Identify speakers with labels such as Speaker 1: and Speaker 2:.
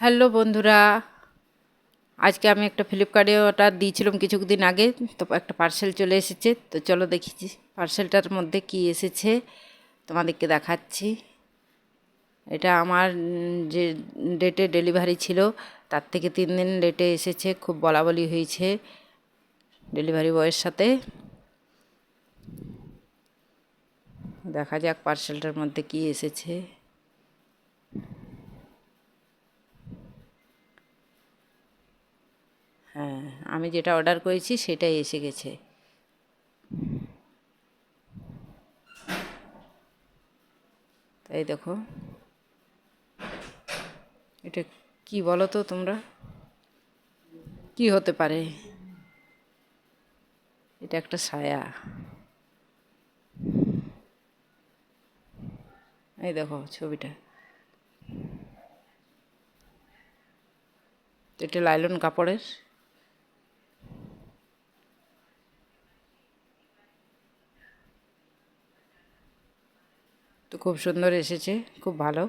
Speaker 1: Hello বন্ধুরা, আজকে আমি একটা ফ্লিপকার্টে অর্ডার দিয়েছিলাম কিছুদিন আগে, তো একটা পার্সেল চলে এসেছে, তো চলো দেখি পার্সেলটার মধ্যে কি এসেছে, তোমাদেরকে দেখাচ্ছি। এটা আমার যে ডেটে ডেলিভারি ছিল, তার থেকে তিন দিন ডেটে এসেছে, খুব বলা বলি হয়েছে ডেলিভারি বয়ের সাথে। দেখা যাক পার্সেলটার মধ্যে কি এসেছে। হ্যাঁ আমি যেটা অর্ডার করেছি সেটাই এসে গেছে। তাই দেখো। এটা কি বলো তো তোমরা? কি হতে পারে? এটা একটা ছায়া। এই দেখো ছবিটা। এটা লাইলন কাপড়ের। তো খুব সুন্দর এসেছে খুব ভালো।